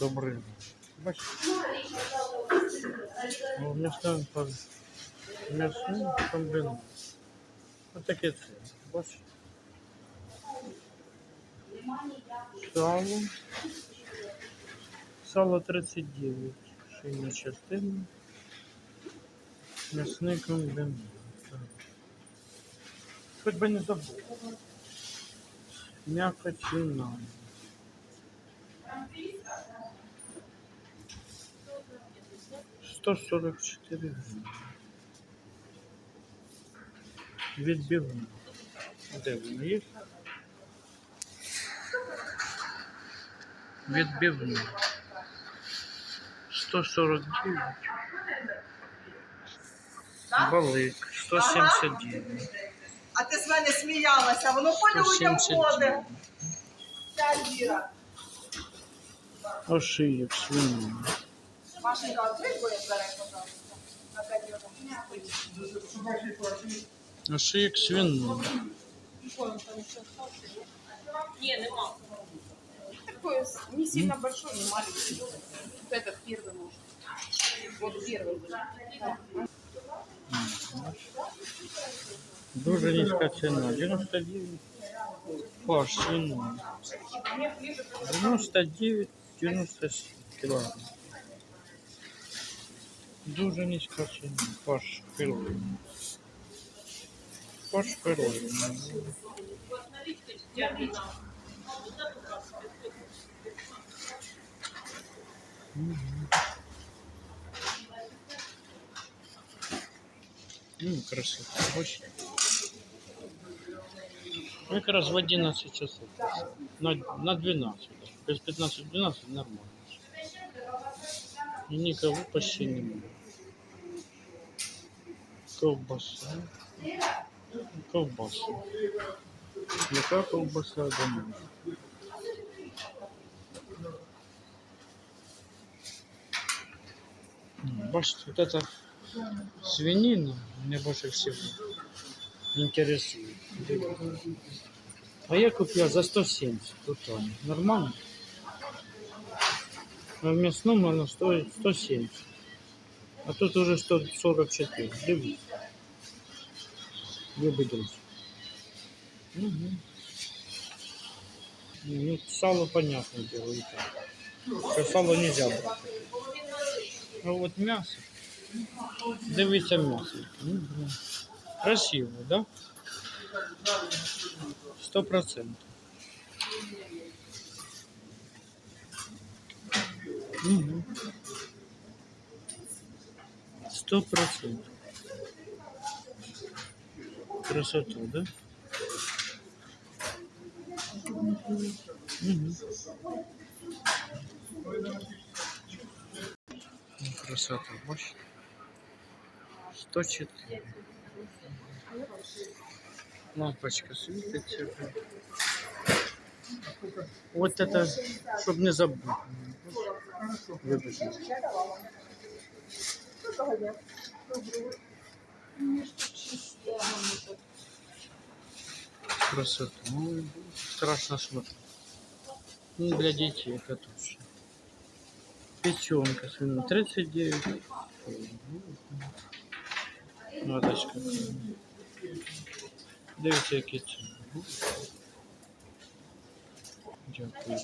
Добрий. Бачите? М'ясний м'ясний комбінат. Отаке це. Бачите? Сало. Сало 39. Шийна частина. М'ясний комбінат. Так. Хоч би не забув. М'якотина. Сто сорок чотири гривні. Відбивна. Де воно є? Відбивна. 149. Балик. 179. А ти з мене сміялася, воно по людям ходить. 179. Ця Віра. Ошиєк, свинина. Машенька, відкрий твоє дверей, пожалуйста. На п'ять минут. Ошиєк, свинина. Не, нема. Такой не сильно большой, не маленький. Вот Этот первый может. Вот первый. был. Дуже низька ціна. 99. Фарш свинина. 99, 97 кілограм. Дуже низька ціна. Фарш перловий. Фарш перловий. Ну, красота. Очень. Ну, как раз в 11 часов. На, на 12. Без 15-12 нормально. И никого почти не было. Ковбаса. Ковбаса. Яка ковбаса дома? Бачите, вот это свинина мне больше всего интересует. А я купил за 170 тут он. Нормально? А в мясном оно стоит 170. А тут уже 144. Дивіться. Любі друзі. Угу. Ну, сало понятное дело. и так. Що сало нельзя брать. А вот мясо. Дивіться м'ясо. Мгм. Красиво, да? Сто процентов. Сто процентов. Красота, да? Ну, Красота, мощь. 104. Лампочка светится. Вот это, чтобы не забыть. Выбежать. Красота. Ну, страшно смотреть. Ну, для детей это точно. Печенка свинина 39. Маточка. Дивіться, які ціни. Дякую.